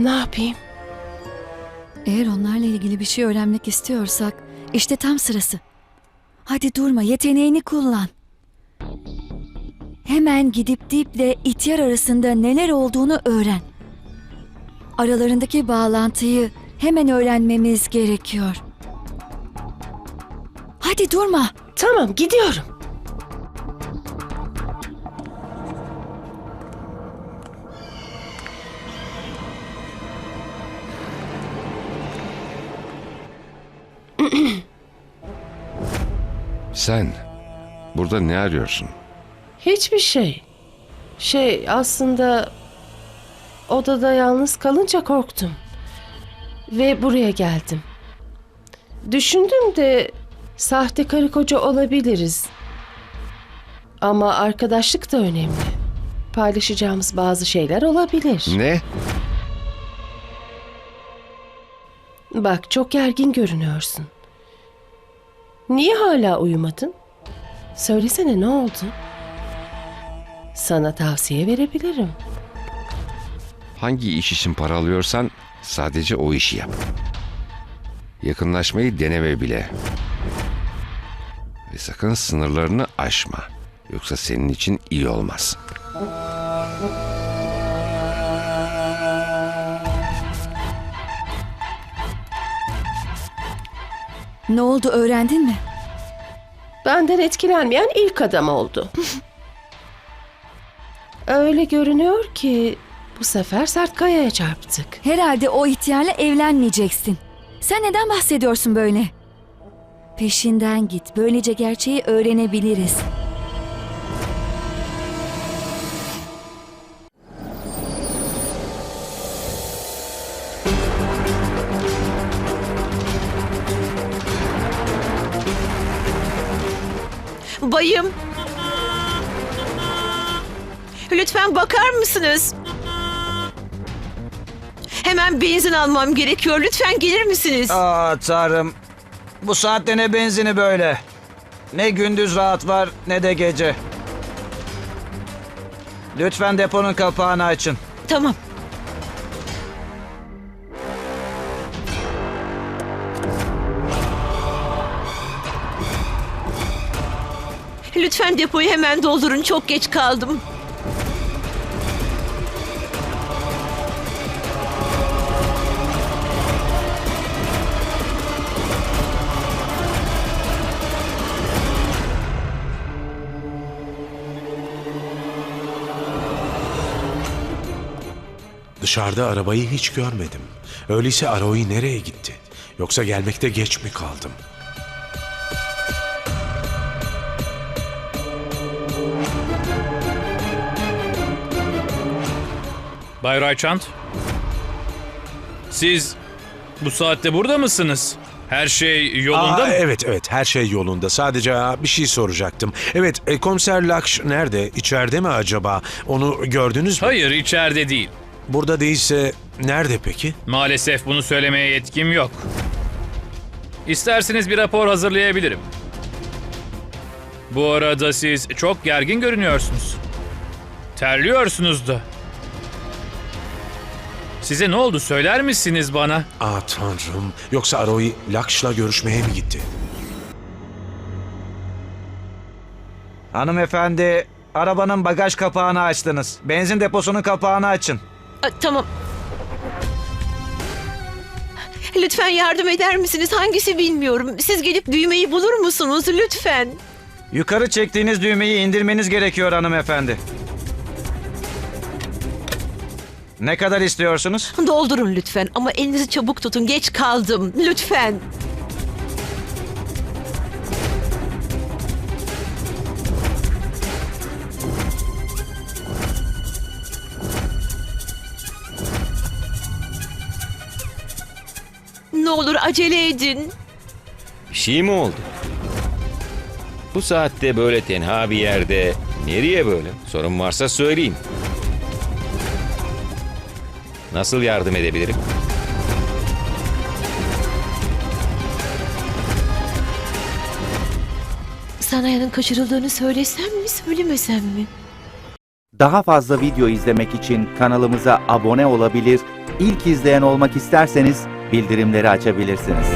Ne yapayım? Eğer onlarla ilgili bir şey öğrenmek istiyorsak işte tam sırası. Hadi durma yeteneğini kullan. Hemen gidip Dip'le İhtiyar arasında neler olduğunu öğren. Aralarındaki bağlantıyı hemen öğrenmemiz gerekiyor. Hadi durma. Tamam gidiyorum. Sen burada ne arıyorsun? Hiçbir şey. Şey aslında odada yalnız kalınca korktum. Ve buraya geldim. Düşündüm de sahte karı koca olabiliriz. Ama arkadaşlık da önemli. Paylaşacağımız bazı şeyler olabilir. Ne? Bak çok gergin görünüyorsun. Niye hala uyumadın? Söylesene ne oldu? Sana tavsiye verebilirim. Hangi iş için para alıyorsan sadece o işi yap. Yakınlaşmayı deneme bile. Ve sakın sınırlarını aşma. Yoksa senin için iyi olmaz. Ne oldu öğrendin mi? Benden etkilenmeyen ilk adam oldu. Öyle görünüyor ki bu sefer sert kayaya çarptık. Herhalde o ihtiyarla evlenmeyeceksin. Sen neden bahsediyorsun böyle? Peşinden git. Böylece gerçeği öğrenebiliriz. Bayım. Lütfen bakar mısınız? Hemen benzin almam gerekiyor. Lütfen gelir misiniz? Aa tanrım. Bu saatte ne benzini böyle? Ne gündüz rahat var ne de gece. Lütfen deponun kapağını açın. Tamam. Lütfen depoyu hemen doldurun. Çok geç kaldım. Dışarıda arabayı hiç görmedim. Öyleyse Aroy nereye gitti? Yoksa gelmekte geç mi kaldım? Bay Rayçant. Siz bu saatte burada mısınız? Her şey yolunda Aa, mı? evet evet her şey yolunda. Sadece aa, bir şey soracaktım. Evet e, komiser Lakş nerede? İçeride mi acaba? Onu gördünüz mü? Hayır içeride değil. Burada değilse nerede peki? Maalesef bunu söylemeye yetkim yok. İsterseniz bir rapor hazırlayabilirim. Bu arada siz çok gergin görünüyorsunuz. Terliyorsunuz da. Size ne oldu söyler misiniz bana? Aa tanrım. Yoksa Aroy Lakş'la görüşmeye mi gitti? Hanımefendi arabanın bagaj kapağını açtınız. Benzin deposunun kapağını açın. Aa, tamam. Lütfen yardım eder misiniz? Hangisi bilmiyorum. Siz gelip düğmeyi bulur musunuz? Lütfen. Yukarı çektiğiniz düğmeyi indirmeniz gerekiyor hanımefendi. Ne kadar istiyorsunuz? Doldurun lütfen ama elinizi çabuk tutun. Geç kaldım. Lütfen. Ne olur acele edin. Bir şey mi oldu? Bu saatte böyle tenha bir yerde nereye böyle? Sorun varsa söyleyin. Nasıl yardım edebilirim? Sanaya'nın kaçırıldığını söylesem mi söylemesem mi? Daha fazla video izlemek için kanalımıza abone olabilir, ilk izleyen olmak isterseniz bildirimleri açabilirsiniz.